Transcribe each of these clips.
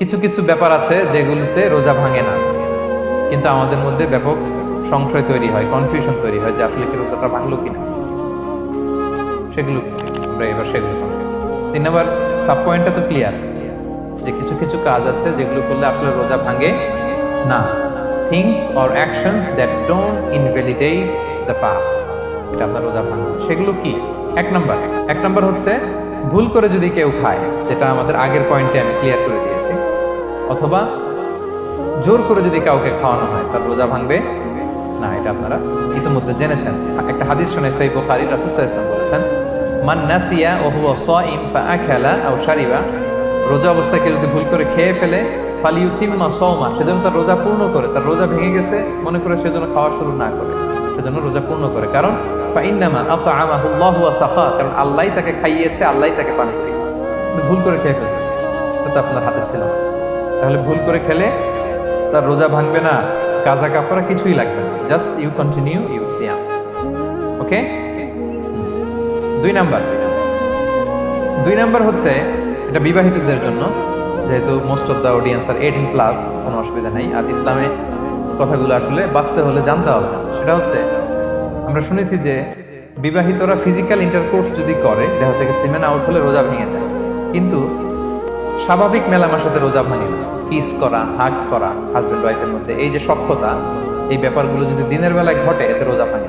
কিছু কিছু ব্যাপার আছে যেগুলোতে রোজা ভাঙে না। কিন্তু আমাদের মধ্যে ব্যাপক সংশয় তৈরি হয় কনফিউশন তৈরি হয় যে আসলে কি রোজাটা ভাঙলো কিনা। সেগুলো আমরা এবার সেগুলো তিন নম্বর সাব পয়েন্টটা তো ক্লিয়ার যে কিছু কিছু কাজ আছে যেগুলো করলে আসলে রোজা ভাঙে না। Things or actions that don't invalidate the fast এটা আপনার রোজা ভাঙবে সেগুলো কি? এক নম্বর এক নম্বর হচ্ছে ভুল করে যদি কেউ খায়, যেটা আমাদের আগের পয়েন্টে আমি ক্লিয়ার করে অথবা জোর করে যদি কাউকে খাওয়ানো হয়, তার রোজা ভাঙবে না, এটা আপনারা ইতিমধ্যে জেনেছেন। একটা হাদিস শুনে সেই বুখারী ওয়াসাল্লাম বলেছেন, মান নাসিয়া ওয়া হুয়া সাইম ফাআকালা আও শারিবা। রোজা অবস্থায় কেউ যদি ভুল করে খেয়ে ফেলে, ফালিউতিম্মা সাওমা সেজন্য তার রোজা পূর্ণ করে, তার রোজা ভেঙে গেছে, মনে করে সেজন্য খাওয়া শুরু না করে সেজন্য রোজা পূর্ণ করে। কারণ, ফাইন্নামা আতআমাহু আল্লাহু ওয়া সাখা, কারণ আল্লাহই তাকে খাইয়েছে আল্লাহই তাকে পানি দিয়েছে। ভুল করে খেয়ে ফেলছে, এটা আপনার হাতে ছিল না। তাহলে ভুল করে খেলে তার রোজা ভাঙবে না কাজা কাপড়া কিছুই লাগবে না। জাস্ট ইউ কন্টিনিউ ইউ সিয়াম ওকে দুই নাম্বার। দুই নাম্বার হচ্ছে, এটা বিবাহিতদের জন্য, যেহেতু most of the audience are eighteen plus কোনো অসুবিধা নেই। আর ইসলামে কথাগুলো আসলে বাঁচতে হলে জানতে হবে। সেটা হচ্ছে, আমরা শুনেছি যে বিবাহিতরা ফিজিক্যাল ইন্টারকোর্স যদি করে, দেহ থেকে সিমেন আউট হলে রোজা ভেঙে যায় কিন্তু স্বাভাবিক মেলামেশাতে রোজা ভাঙে না। কিস করা হাগ করা হাজব্যান্ড ওয়াইফের মধ্যে। এই যে সক্ষতা এই ব্যাপারগুলো যদি দিনের বেলায় ঘটে, এতে রোজা ভাঙে।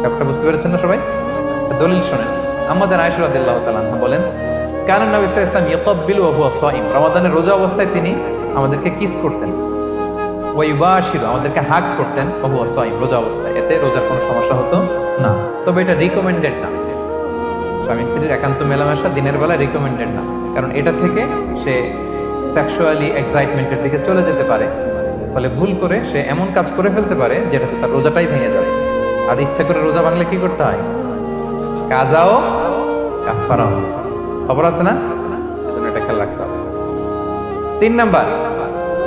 ব্যাপারটা বুঝতে পেরেছেন না সবাই? দলিল শোনেন। আমাদের আয়েশা রাদিয়াল্লাহু তাআলা আনহা বলেন কারণ নবী সাল্লাল্লাহু আলাইহি ওয়াসাল্লাম ইয়াকাব্বিলু ওয়া সাইম রমাদানের রোজা অবস্থায় তিনি আমাদেরকে কিস করতেন। ওয়া ইউবাশিরু, আমাদেরকে হাগ করতেন ওয়া হুয়া সাইম রোজা অবস্থায়। এতে রোজার কোনো সমস্যা হতো না। তবে এটা রিকমেন্ডেড না। স্বামী স্ত্রীর একান্ত মেলামেশা দিনের বেলা রিকমেন্ডেড না। কারণ এটা থেকে সে সেক্সুয়ালি এক্সাইটমেন্টের দিকে চলে যেতে পারে। ফলে ভুল করে সে এমন কাজ করে ফেলতে পারে, যেটাতে তার রোজাটাই ভেঙে যাবে আর ইচ্ছা করে রোজা ভাঙলে কি করতে হয়? কাজাও কাফারাও খবর আছে না? এটা খেয়াল রাখতে হবে। তিন নাম্বার,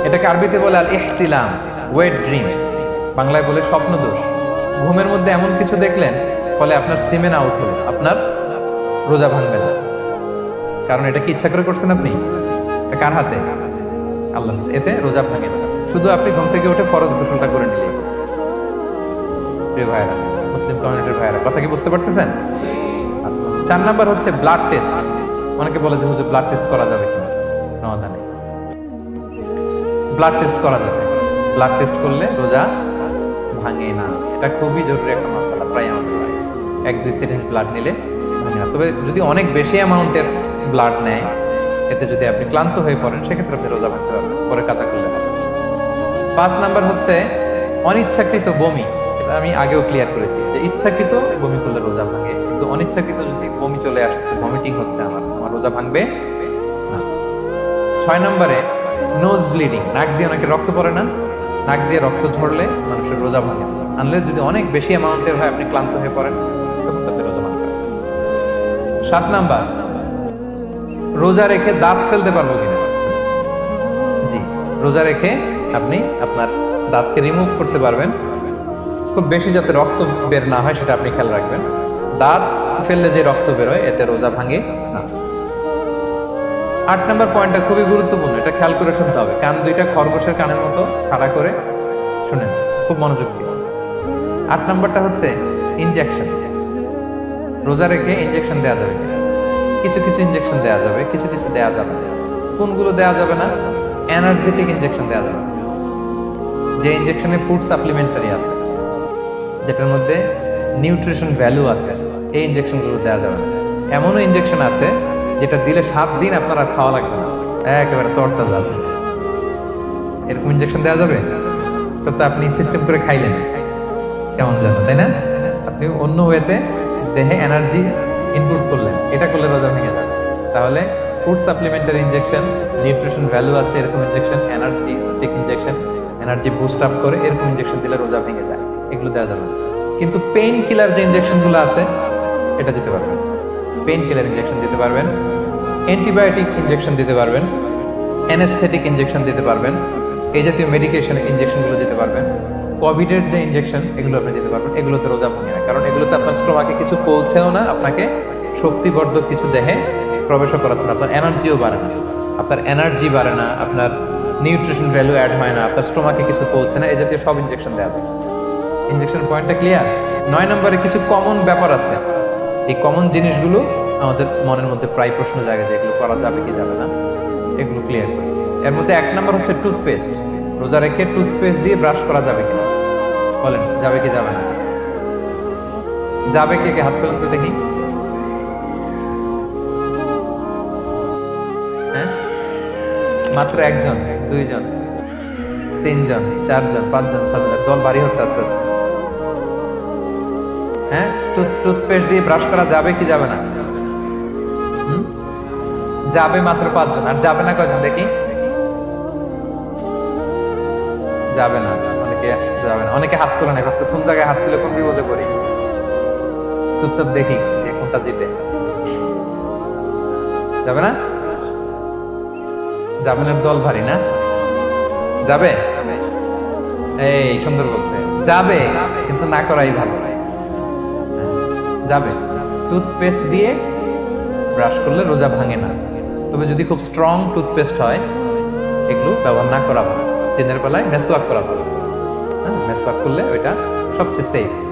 এটাকে আরবিতে বলে আল ইহতিলাম ওয়েট ড্রিম বাংলায় বলে স্বপ্ন দোষ। ঘুমের মধ্যে এমন কিছু দেখলেন, ফলে আপনার সিমেন আউট হলো, আপনার রোজা ভাঙবে না। কারণ এটা কি ইচ্ছা করে করছেন আপনি? কার হাতে? আল্লাহ এতে রোজা ভাঙে না। শুধু আপনি ঘুম থেকে উঠে ফরজ গোসলটা করে নিলেই প্রিয় ভাইরা মুসলিম কমিউনিটির ভাইরা কথা কি বুঝতে পারতেছেন? আচ্ছা চার নাম্বার হচ্ছে ব্লাড টেস্ট অনেকে বলে যে হুজুর ব্লাড টেস্ট করা যাবে কিনা? সমাধান নেই। ব্লাড টেস্ট করা যাবে ব্লাড টেস্ট করলে রোজা ভাঙে না। এটা খুবই জরুরি একটা মশলা প্রায় আমাদের এক দুই সিরিঞ্জ ব্লাড নিলে ভাঙে না। তবে যদি অনেক বেশি অ্যামাউন্টের ব্লাড নেয় এতে যদি আপনি ক্লান্ত হয়ে পড়েন, সেক্ষেত্রে আপনি রোজা ভাঙতে পারবেন, পরে কাজা করলে পাঁচ নাম্বার হচ্ছে অনিচ্ছাকৃত বমি। এটা আমি আগেও ক্লিয়ার করেছি যে ইচ্ছাকৃত বমি করলে রোজা ভাঙে, কিন্তু অনিচ্ছাকৃত যদি বমি চলে আসছে ভমিটিং হচ্ছে আমার আমার রোজা ভাঙবে ছয় নম্বরে নোজ ব্লিডিং নাক দিয়ে অনেকে রক্ত পড়ে না, নাক দিয়ে রক্ত ঝরলে মানুষের রোজা ভাঙে। আনলে যদি অনেক বেশি অ্যামাউন্টের হয়, আপনি ক্লান্ত হয়ে পড়েন, তখন তাতে রোজা ভাঙবে সাত নাম্বার রোজা রেখে দাঁত ফেলতে পারব কিনা? জি, রোজা রেখে আপনি আপনার দাঁতকে রিমুভ করতে পারবেন। খুব বেশি যাতে রক্ত বের না হয়, সেটা আপনি খেয়াল রাখবেন। দাঁত ফেললে যে রক্ত বেরোয় এতে রোজা ভাঙে না। আট নম্বর পয়েন্টটা খুবই গুরুত্বপূর্ণ, এটা খেয়াল করে শুনতে হবে। কান দুইটা খরগোশের কানের মতো খাড়া করে, শুনেন, খুব মনোযোগ দিন আট নম্বরটা হচ্ছে ইনজেকশন রোজা রেখে ইনজেকশন দেওয়া যাবে? কিছু কিছু ইনজেকশন দেওয়া যাবে, কিছু কিছু দেওয়া যাবে কোনগুলো দেওয়া যাবে না? এনার্জেটিক ইনজেকশন দেওয়া যাবে। যে ইনজেকশনে ফুড সাপ্লিমেন্টারি আছে, যেটার মধ্যে নিউট্রিশন ভ্যালু আছে, এই ইনজেকশনগুলো দেওয়া যাবে না। এমনও ইনজেকশন আছে, যেটা দিলে সাত দিন আপনার আর খাওয়া লাগবে না। একেবারে তরটা যাবে এরকম ইনজেকশন দেওয়া যাবে? তো আপনি সিস্টেম করে খাইলেন। কেমন যেন, তাই না? আপনি অন্য ওয়েতে দেহে এনার্জি ইনপুট করলেন, এটা করলে রোজা ভেঙে যাবে। তাহলে food supplementary injection nutrition value আছে, এরকম injection energy take injection energy boost up করে এরকম ইনজেকশন দিলে রোজা ভেঙে যায়। এগুলো দেওয়া যাবে কিন্তু পেইন কিলার যে ইনজেকশনগুলো আছে, এটা দিতে পারবেন। পেইন কিলার ইনজেকশন দিতে পারবেন। অ্যান্টিবায়োটিক ইনজেকশন দিতে পারবেন। অ্যানেস্থেটিক ইনজেকশন দিতে পারবেন। এই জাতীয় মেডিকেশন ইনজেকশনগুলো দিতে পারবেন। কোভিডের যে ইনজেকশন এগুলো আপনি দিতে পারবেন। এগুলোতে রোজা ভাঙে কারণ এগুলোতে আপনার স্টোমাকে কিছু পৌঁছেও না, আপনাকে শক্তিবর্ধক কিছু দেহে প্রবেশও করাচ্ছে না, আপনার এনার্জিও বাড়ে না, আপনার এনার্জি বাড়ে না, আপনার নিউট্রিশন ভ্যালু অ্যাড হয় না, আপনার স্টোমাকে কিছু পৌঁছে না, এই জাতীয় সব ইনজেকশন দেওয়া হয় ইনজেকশন পয়েন্টটা ক্লিয়ার নয় নম্বরে কিছু কমন ব্যাপার আছে। এই কমন জিনিসগুলো আমাদের মনের মধ্যে প্রায় প্রশ্ন জাগে যে এগুলো করা যাবে কি যাবে না, এগুলো ক্লিয়ার করি। এর মধ্যে এক নম্বর হচ্ছে টুথপেস্ট রোজা রেখে টুথপেস্ট দিয়ে ব্রাশ করা যাবে কিনা? বলেন, যাবে কি যাবে না? যাবে কে কে? হাত তুলুন তো দেখি। হ্যাঁ? মাত্র একজন, দুইজন, তিনজন, চারজন, পাঁচজন ছজন দল ভারী হচ্ছে আস্তে আস্তে। হ্যাঁ? টুথ, টুথপেস্ট দিয়ে ব্রাশ করা যাবে কি যাবে না? যাবে মাত্র পাঁচজন। আর যাবে না কয়জন? দেখি। যাবে না। অনেকে যাবে না। অনেকে হাত তোলে না। ভাবছে কোন জায়গায় হাত তুলে কোন বিপদে পড়ি। চুপচাপ দেখি কোনটা জিতে যাবে না? না দল ভারী না? যাবে? এই, সুন্দর বলছে। যাবে, কিন্তু না করাই ভালো। যাবে। টুথপেস্ট দিয়ে ব্রাশ করলে রোজা ভাঙে না। তবে যদি খুব স্ট্রং টুথপেস্ট হয়, এগুলো ব্যবহার না করা ভালো। দিনের বেলায় মেসওয়াক করা ভালো। হ্যাঁ মেসওয়াক করলে ওইটা সবচেয়ে সেফ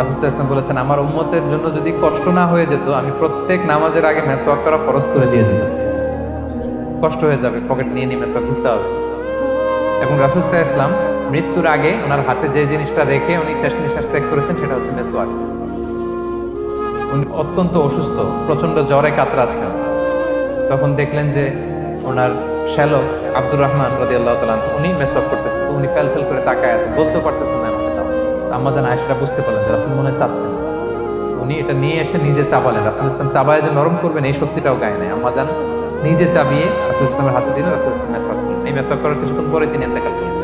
রাসুল বলেছেন, আমার উম্মতের জন্য যদি কষ্ট না হয়ে যেত, আমি প্রত্যেক নামাজের আগে মেসওয়াক করা ফরজ করে দিয়ে যেতাম কষ্ট হয়ে যাবে, পকেট নিয়ে নিয়ে মেসওয়াক করতে হবে। এবং রাসুল সাহা ইসলাম মৃত্যুর আগে ওনার হাতে যে জিনিসটা রেখে উনি শেষ নিঃশ্বাস ত্যাগ করেছেন, সেটা হচ্ছে মেসওয়াক। উনি অত্যন্ত অসুস্থ প্রচণ্ড জ্বরে কাতরাচ্ছেন। তখন দেখলেন যে ওনার শ্যালক আব্দুর রহমান রাজি আল্লাহ তালান উনি মেসওয়াক করতেছেন। উনি ফেল ফেল করে তাকায় আছে, বলতে পারতেছেন না। আমাদের আয়সাটা বুঝতে পারলেন যে রাসুল মনে চাচ্ছেন উনি এটা নিয়ে এসে নিজে চাবালেন। রাসুল ইসলাম চাবায় যে নরম করবেন, এই শক্তিটাও গায়ে নেই। আম্মাজান নিজে চাবিয়ে রাসুল ইসলামের হাতে দিলেন, রাসুল ইসলাম মেসওয়াক করলেন। এই মেসওয়াক করার কিছুক্ষণ পরে তিনি এতেকাল করলেন।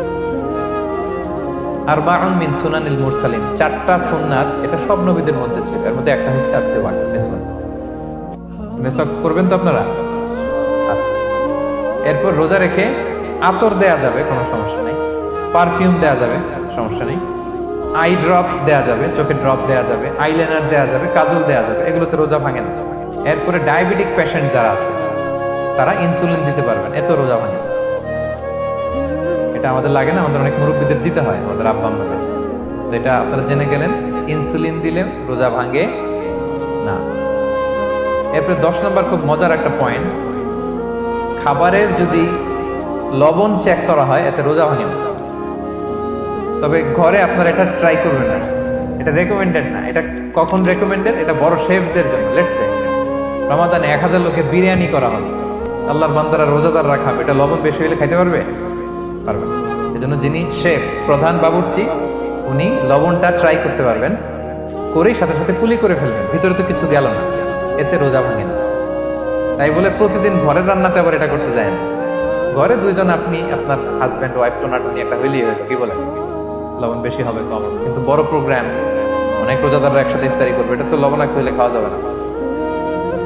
আর বাউন মিন সুনানিল মুরসালিন। চারটা সুন্নাত, এটা সব নবীদের মধ্যে ছিল। এর মধ্যে একটা হচ্ছে আছে ওয়াক মেসওয়াক। মেসওয়াক করবেন তো আপনারা? আচ্ছা। এরপর রোজা রেখে আতর দেয়া যাবে, কোনো সমস্যা নেই। পারফিউম দেয়া যাবে, সমস্যা নেই। আই ড্রপ দেওয়া যাবে, চোখে ড্রপ দেওয়া যাবে আইলাইনার দেওয়া যাবে, কাজল দেওয়া যাবে, এগুলোতে রোজা ভাঙে না। এরপরে ডায়াবেটিক পেশেন্ট যারা আছে, তারা ইনসুলিন দিতে পারবেন, এত রোজা ভাঙে। এটা আমাদের লাগে না, আমাদের অনেক মুরব্বীদের দিতে হয়, আমাদের আব্বা আম্মাদের। তো এটা আপনারা জেনে গেলেন ইনসুলিন দিলে রোজা ভাঙে না। এরপরে দশ নম্বর খুব মজার একটা পয়েন্ট খাবারের যদি লবণ চেক করা হয়, এতে রোজা ভাঙে না। তবে ঘরে আপনারা এটা ট্রাই করবেন না। এটা রেকমেন্ডেড না। এটা কখন রেকমেন্ডেড এটা বড় শেফদের জন্য। লেটসে রমাদানে এক হাজার লোকের বিরিয়ানি করা হবে। আল্লাহর বান্দারা রোজাদার রাখা এটা লবণ বেশি হলে খাইতে পারবে? পারবে। এজন্য যিনি শেফ, প্রধান বাবুর্চি, উনি লবণটা ট্রাই করতে পারবেন। করেই সাথে সাথে পুলি করে ফেলবেন। ভিতরে তো কিছু গেল না। এতে রোজা ভাঙে না। তাই বলে প্রতিদিন ঘরের রান্নাতে আবার এটা করতে যায় না। ঘরে দুইজন আপনি, আপনার হাজব্যান্ড ওয়াইফ টোনাটুনি একটা হইলেই হইল কি বলেন? লবণ বেশি হবে কম কিন্তু বড় প্রোগ্রাম অনেক রোজাদাররা একসাথে ইফতারি করবে, এটা তো লবণাক্ত হইলে খাওয়া যাবে না।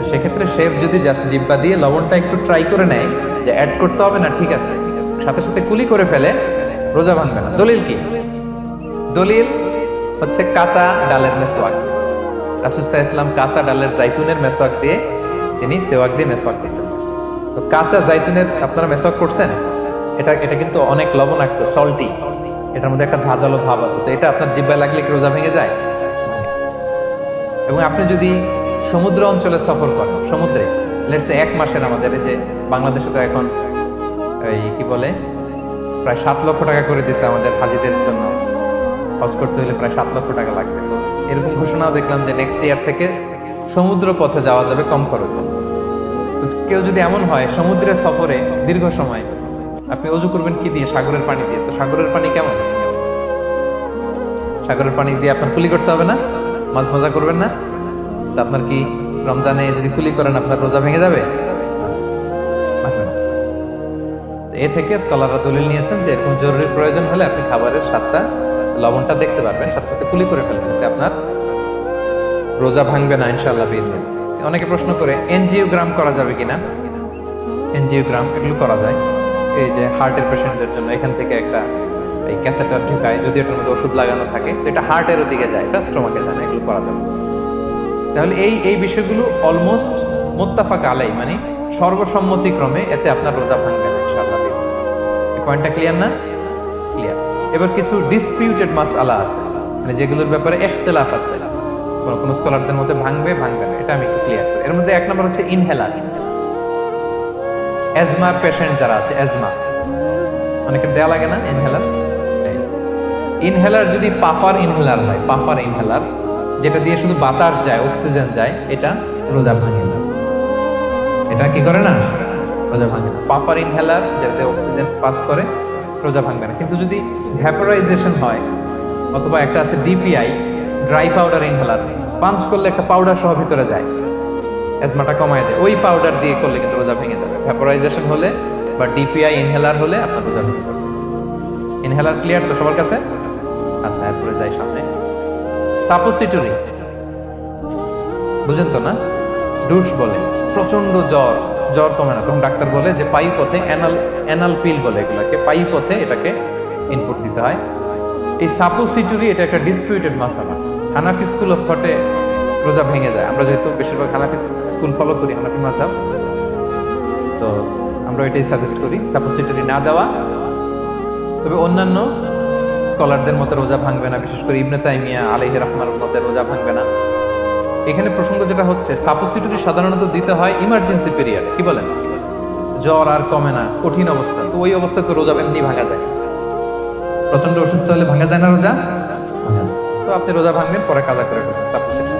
সেক্ষেত্রে শেফ যদি জাস্ট জিব্বা দিয়ে লবণটা একটু ট্রাই করে নেয়, যে অ্যাড করতে হবে না, ঠিক আছে। সাথে সাথে কুলি করে ফেলে, রোজা ভাঙবে না। দলিল কি? দলিল হচ্ছে কাঁচা ডালের মেসোয়াক। রাসুসাহ ইসলাম কাঁচা ডালের জাইতুনের মেসোয়াক দিয়ে তিনি সেওয়াক দিয়ে মেসোয়াক দিতেন। তো কাঁচা জাইতুনের আপনারা মেসোয়াক করছেন? এটা এটা কিন্তু অনেক লবণাক্ত সল্টি এটার মধ্যে একটা ঝাঁঝালো ভাব আছে। তো এটা আপনার জিব্বায় লাগলে কি রোজা ভেঙে যায়? এবং আপনি যদি সমুদ্র অঞ্চলে সফর করেন, সমুদ্রে এক মাসের আমাদের যে বাংলাদেশে তো এখন এই কি বলে, প্রায় সাত লক্ষ টাকা করে দিছে আমাদের হাজিদের জন্য। হজ করতে হলে প্রায় সাত লক্ষ টাকা লাগবে। তো এরকম ঘোষণাও দেখলাম যে নেক্সট ইয়ার থেকে সমুদ্র পথে যাওয়া যাবে কম খরচে। কেউ যদি এমন হয়, সমুদ্রের সফরে দীর্ঘ সময় আপনি অজু করবেন কি দিয়ে? সাগরের পানি দিয়ে। তো সাগরের পানি কেমন? সাগরের পানি দিয়ে আপনার কুলি করতে হবে না? মাছ মজা করবেন না? তো আপনার কি রমজানে যদি কুলি করেন, আপনার রোজা ভেঙে যাবে? এ থেকে স্কলাররা দলিল নিয়েছেন যে এরকম জরুরি প্রয়োজন হলে আপনি খাবারের স্বাদটা, লবণটা দেখতে পারবেন, সাথে সাথে কুলি করে ফেলবেন এতে আপনার রোজা ভাঙবে না ইনশাল্লাহ বিধে অনেকে প্রশ্ন করে এনজিওগ্রাম করা যাবে কিনা? এনজিওগ্রাম এগুলো করা যায়। এই যে হার্টের পেশেন্টদের জন্য এখান থেকে একটা এই ক্যাথেটার ঢুকায়, যদি এটার মধ্যে ওষুধ লাগানো থাকে, তো এটা হার্টের দিকে যায়, এটা স্টোমাকে যায় এগুলো করা যাবে তাহলে এই এই বিষয়গুলো অলমোস্ট মোত্তাফাক আলাই মানে সর্বসম্মতিক্রমে এতে আপনার রোজা ভাঙবে না এই পয়েন্টটা ক্লিয়ার না? ক্লিয়ার এবার কিছু ডিসপিউটেড মাস আলা আছে মানে যেগুলোর ব্যাপারে এখতেলাফ আছে। কোনো কোনো স্কলারদের মধ্যে ভাঙবে ভাঙবে না, এটা আমি ক্লিয়ার করি। এর মধ্যে এক নম্বর হচ্ছে ইনহেলার অ্যাজমার পেশেন্ট যারা আছে অ্যাজমা অনেকের দেয়া লাগে না ইনহেলার ইনহেলার যদি পাফার ইনহেলার হয়, পাফার ইনহেলার যেটা দিয়ে শুধু বাতাস যায় অক্সিজেন যায়, এটা রোজা ভাঙে না। এটা কি করে না? রোজা ভাঙে না। পাফার ইনহেলার যেটাতে অক্সিজেন পাস করে, রোজা ভাঙবে না। কিন্তু যদি ভ্যাপোরাইজেশন হয়, অথবা একটা আছে DPI dry powder inhaler punch করলে একটা পাউডার সহ ভিতরে যায়। অ্যাজমাটা কমায় দেয়। ওই পাউডার দিয়ে করলে কিন্তু রোজা ভেঙে যাবে। ভ্যাপোরাইজেশন হলে বা ডিপিআই ইনহেলার হলে আপনার রোজা ভেঙে যাবে। ইনহেলার ক্লিয়ার তো সবার কাছে? আচ্ছা এরপরে যাই সামনে। সাপোসিটরি বুঝেন তো না? ডুস বলে। প্রচণ্ড জ্বর। জ্বর কমে না। তখন ডাক্তার বলে যে পাই পথে অ্যানাল অ্যানাল পিল বলে এগুলোকে। পাই পথে এটাকে ইনপুট দিতে হয়। এই সাপোসিটরি এটা একটা ডিসপিউটেড মাসালা হানাফি স্কুল অফ থটে রোজা ভেঙে যায়। আমরা যেহেতু বেশিরভাগ হানাফি স্কুল ফলো করি, হানাফি মাসাব তো আমরা এটাই সাজেস্ট করি সাপোসিটরি না দেওয়া, তবে অন্যান্য স্কলারদের মতে রোজা ভাঙবে না, বিশেষ করে ইবনে তাইমিয়া আলাইহি রহমার মতে রোজা ভাঙবে না। এখানে প্রসঙ্গ যেটা হচ্ছে সাপোসিটরি সাধারণত দিতে হয় ইমার্জেন্সি পিরিয়ড কি বলেন? জ্বর আর কমে না, কঠিন অবস্থা। তো ওই অবস্থায় তো রোজা এমনি ভাঙা যায়। প্রচণ্ড অসুস্থ হলে ভাঙা যায় না রোজা? তো আপনি রোজা ভাঙবেন, পরে কাজা করে সাপোসিটরি।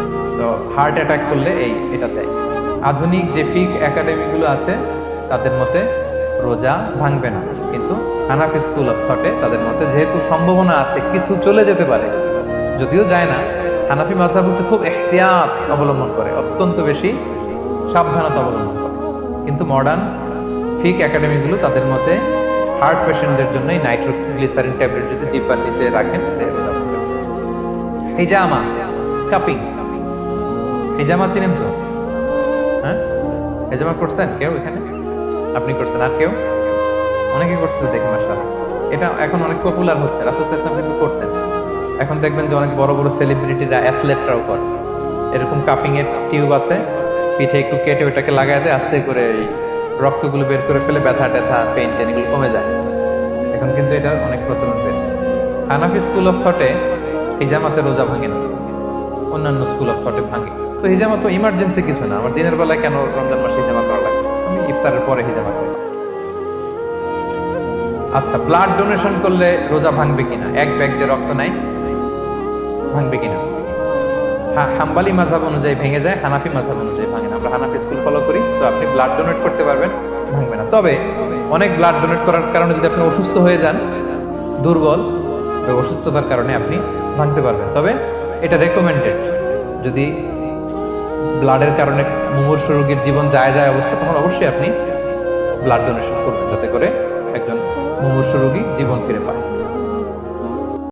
তো হার্ট অ্যাটাক করলে এই এটা দেয়। আধুনিক যে ফিক একাডেমিগুলো আছে, তাদের মতে রোজা ভাঙবে না। কিন্তু হানাফি স্কুল অফ থটে তাদের মতে যেহেতু সম্ভাবনা আছে, কিছু চলে যেতে পারে। যদিও যায় না হানাফি মাসাব হচ্ছে খুব এহতিয়াত অবলম্বন করে, অত্যন্ত বেশি সাবধানতা অবলম্বন করে। কিন্তু মডার্ন ফিক একাডেমিগুলো তাদের মতে হার্ট পেশেন্টদের জন্য এই নাইট্রোগ্লিসারিন ট্যাবলেট যদি জিব্বার নিচে রাখেন এই। হিজামা কাপিং হিজামা চিনেন তো? হ্যাঁ? হেজামা করছেন কেউ এখানে? আপনি করছেন, আর কেউ? অনেকে করছে দেখে মাসা এটা এখন অনেক পপুলার হচ্ছে, রাসুল কিন্তু করতেন। এখন দেখবেন যে অনেক বড় বড় সেলিব্রিটিরা অ্যাথলেটরাও করে। এরকম কাপিং এর টিউব আছে, পিঠে একটু কেটে ওটাকে লাগায় দেয়, আস্তে করে এই রক্তগুলো বের করে ফেলে, ব্যথা ট্যাথা পেন টেন, এগুলো কমে যায়। এখন কিন্তু এটার অনেক প্রচলন পেয়েছে হানাফি স্কুল অফ থটে হিজামাতে রোজা ভাঙে না। অন্যান্য স্কুল অফ থটে ভাঙে। তো হিজামা তো ইমার্জেন্সি কিছু না। আমার দিনের বেলায় কেন রমজান মাসে হিজামা করা লাগে আমি ইফতারের পরে হিজামা করি আচ্ছা ব্লাড ডোনেশন করলে রোজা ভাঙবে কিনা? এক ব্যাগ যে রক্ত নাই, ভাঙবে কিনা? হ্যাঁ হাম্বালি মাঝাব অনুযায়ী ভেঙে যায়, হানাফি মাঝাব অনুযায়ী ভাঙে না। আমরা হানাফি স্কুল ফলো করি সো আপনি ব্লাড ডোনেট করতে পারবেন, ভাঙবে না। তবে অনেক ব্লাড ডোনেট করার কারণে যদি আপনি অসুস্থ হয়ে যান, দুর্বল অসুস্থতার কারণে আপনি ভাঙতে পারবেন। তবে এটা রেকমেন্ডেড যদি ব্লাডের কারণে মুমূর্ষ রোগীর জীবন যায় যায় অবস্থা, তখন অবশ্যই আপনি ব্লাড ডোনেশন করবেন যাতে করে একজন মুমূর্ষ রোগী জীবন ফিরে পায়।